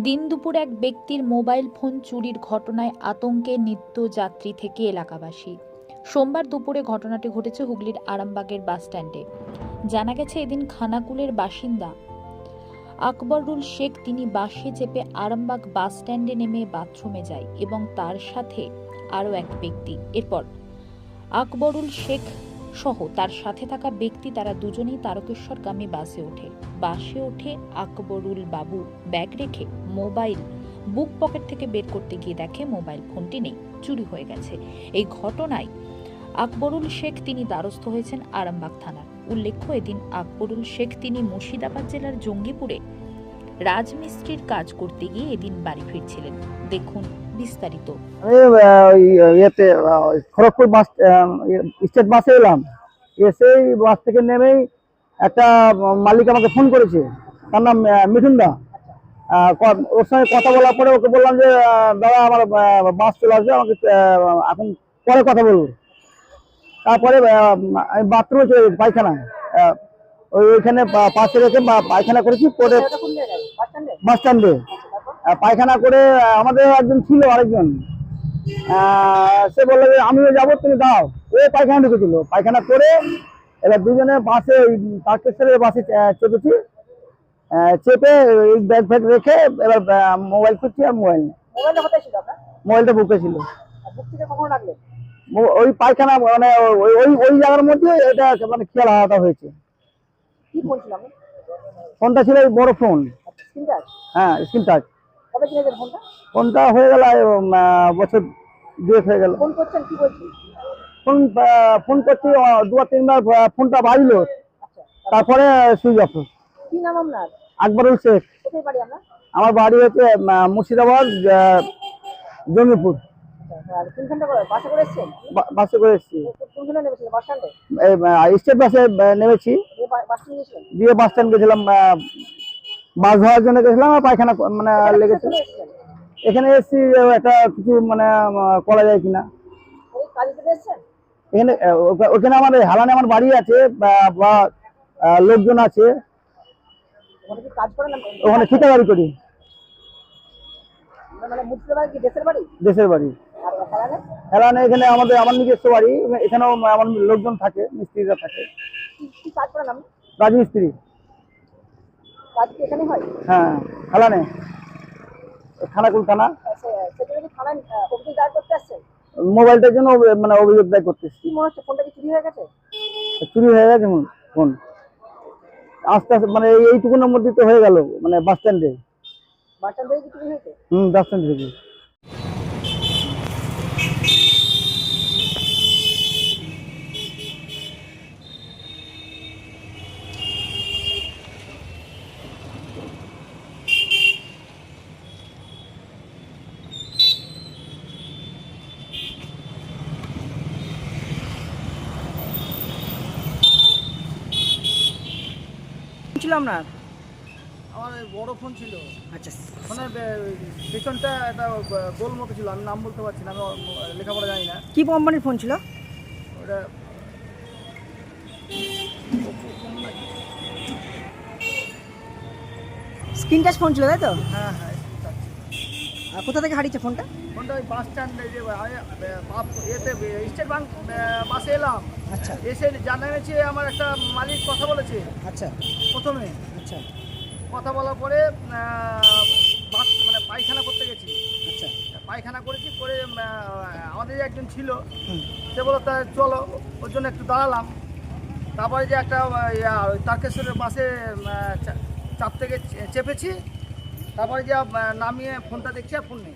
দিন দুপুর এক ব্যক্তির মোবাইল ফোন চুরির ঘটনায় আতঙ্কে নিত্যযাত্রী থেকে এলাকাবাসী। সোমবার দুপুরে ঘটনাটি ঘটেছে হুগলির আরামবাগের বাসস্ট্যান্ডে জানা গেছে, এদিন খানাকুলের বাসিন্দা আকবরুল শেখ, তিনি বাসে চেপে আরামবাগ বাস স্ট্যান্ডে নেমে বাথরুমে যায় এবং তার সাথে আরও এক ব্যক্তি। এরপর আকবরুল শেখ সহ তার সাথে থাকা ব্যক্তি তারা দুজনেই তারকেশ্বর তারকেশ্বরগামী বাসে ওঠে। বাসে ওঠে আকবরুল বাবু। ব্যাগ রেখে মোবাইল বুক পকেট থেকে বের করতে গিয়ে দেখে মোবাইল ফোনটি নেই, চুরি হয়ে গেছে। এই ঘটনায় আকবরুল শেখ তিনি দ্বারস্থ হয়েছেন আরামবাগ থানার। উল্লেখ্য, এদিন আকবরুল শেখ তিনি মুর্শিদাবাদ জেলার জঙ্গিপুরে রাজমিস্ত্রির কাজ করতে গিয়ে এদিন বাড়ি ফিরছিলেন। দেখুন বিস্তারিত। আমি ওই ইয়েতে ওই খড়গপুর বাস স্টেট বাসে এলাম। এসেই বাস থেকে নেমেই একটা মালিক আমাকে ফোন করেছে। তার নাম মিঠুন দা। ওর সঙ্গে কথা বলার পরে ওকে বললাম যে দাদা আমার বাস চলে আসবে আমাকে এখন পরে কথা বলব। তারপরে আমি বাথরুমে চলে গেছি পায়খানা ওই ওইখানে পাশে রেখে পায়খানা করেছি পরে বাস স্ট্যান্ডে। পায়খানা করে আমাদের একজন ছিল আরেকজন। সে বলল যে আমিও যাব তুমি দাও ও পায়খানা ঢুকেছিল। পায়খানা করে এবার দুজনে বাসে ওই তারকেশ্বরের বাসে চেপেছি চেপে ওই ব্যাগ ফ্যাগ রেখে এবার মোবাইল খুঁজছি আর মোবাইল মোবাইলটা বুকে ছিল। ওই পায়খানা মানে ওই ওই জায়গার মধ্যে এটা মানে খেয়াল আলাদা হয়েছে। ফোনটা ছিল ওই বড় ফোন। আচ্ছা হ্যাঁ স্ক্রিন টাচ কবে কিনেছেন ফোনটা? ফোনটা হয়ে গেল বছর দুয়েক হয়ে গেল। ফোন করছেন কি বলছেন? ফোন ফোন করছি দু তিনবার ফোনটা বাজলো। আচ্ছা। তারপরে সুইচ অফ। কি নাম আপনার? আকবরুল শেখ। কোথায় বাড়ি আপনার? আমার বাড়ি হচ্ছে মুর্শিদাবাদ জঙ্গিপুর। আচ্ছা বাসে করে এসেছি। স্টেট বাসে নেমেছি। দিয়ে বাস স্ট্যান্ড গেছিলাম বাস ধরার জন্য গেছিলাম আর পায়খানা মানে লেগেছে। এখানে এসেছি একটা কিছু মানে করা যায় কিনা। এখানে ওখানে আমার হালানে আমার বাড়ি আছে বা লোকজন আছে। ওখানে ঠিকাদারি করি। মানে কি দেশের বাড়ি? হেলানে? এখানে আমাদের আমার নিজস্ব বাড়ি। এখানেও আমার লোকজন থাকে মিস্ত্রিরা থাকে। রাজমিস্ত্রি। কাজ কি এখানে হয়? হ্যাঁ হেলানে খানাকুল থানা সে- কি থানায় অভিযোগ দায়ের করতে আসছেন? মোবাইলটার জন্য মানে অভিযোগ দায় করতেছি। কি মনে হচ্ছে ফোনটা কি চুরি হয়ে গেছে? চুরি হয়ে গেছে ফোন। আস্তে আস্তে মানে এইটুকু এইটুকুনের মধ্যে তো হয়ে গেল মানে বাস স্ট্যান্ডে। বাস স্ট্যান্ড থেকে কি চুরি হয়েছে? হুম বাস স্ট্যান্ড থেকে। ছিল আপনার আমার বড় ফোন ছিল। আচ্ছা। ফোনের পেছনটা একটা গোল মতো ছিল আমি নাম বলতে পারছি না আমি লেখাপড়া জানি না। কি কোম্পানির ফোন ছিল? ওটা স্ক্রিন টাচ ফোন ছিল তাই তো? হ্যাঁ হ্যাঁ আর কোথা থেকে হারিয়েছে ফোনটা ফোনটা ওই বাস স্ট্যান্ডে যে এতে স্টেট ব্যাংক বাসে এলাম। আচ্ছা। এসে জানা গেছে আমার একটা মালিক কথা বলেছে। আচ্ছা। প্রথমে। আচ্ছা। কথা বলার পরে মানে পায়খানা করতে গেছি। আচ্ছা। পায়খানা করেছি করে আমাদের যে একজন ছিল সে বলল তা চলো ওর জন্য একটু দাঁড়ালাম। তারপরে যে একটা ওই তারকেশ্বরের বাসে চাপ থেকে চেপেছি। তারপরে যে নামিয়ে ফোনটা দেখছি আর ফোন নেই।